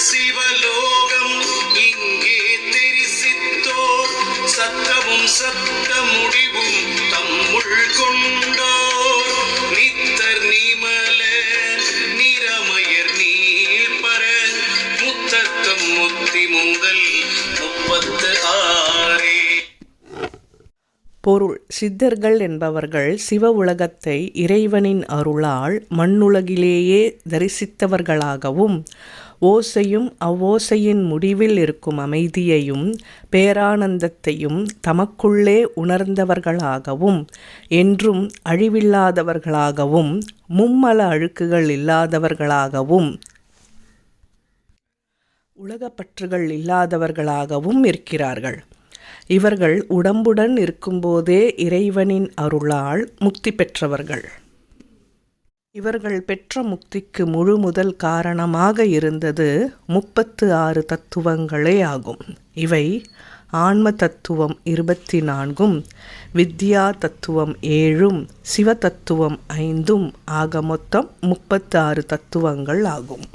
சிவலோகம் இங்கே தெரிசித்தோ சத்தமும் சத்த முடிவும் தம்முள் கொண்டோ. நித்தர் நீமல நிறமயர் நீள்பர முத்தத்தம் முத்தி முந்தல் முப்பது பொருள். சித்தர்கள் என்பவர்கள் சிவ உலகத்தை இறைவனின் அருளால் மண்ணுலகிலேயே தரிசித்தவர்களாகவும் ஓசையும் அவ்வோசையின் முடிவில் இருக்கும் அமைதியையும் பேரானந்தத்தையும் தமக்குள்ளே உணர்ந்தவர்களாகவும் என்றும் அழிவில்லாதவர்களாகவும் மும்மல அழுக்குகள் இல்லாதவர்களாகவும் உலகப்பற்றுகள் இல்லாதவர்களாகவும் இருக்கிறார்கள். இவர்கள் உடம்புடன் இருக்கும்போதே இறைவனின் அருளால் முக்தி பெற்றவர்கள். இவர்கள் பெற்ற முக்திக்கு முழு முதல் காரணமாக இருந்தது முப்பத்து ஆறு தத்துவங்களே ஆகும். இவை ஆன்ம தத்துவம் இருபத்தி நான்கும் வித்யா தத்துவம் ஏழும் சிவ தத்துவம் ஐந்தும் ஆக மொத்தம் முப்பத்து ஆறு தத்துவங்கள் ஆகும்.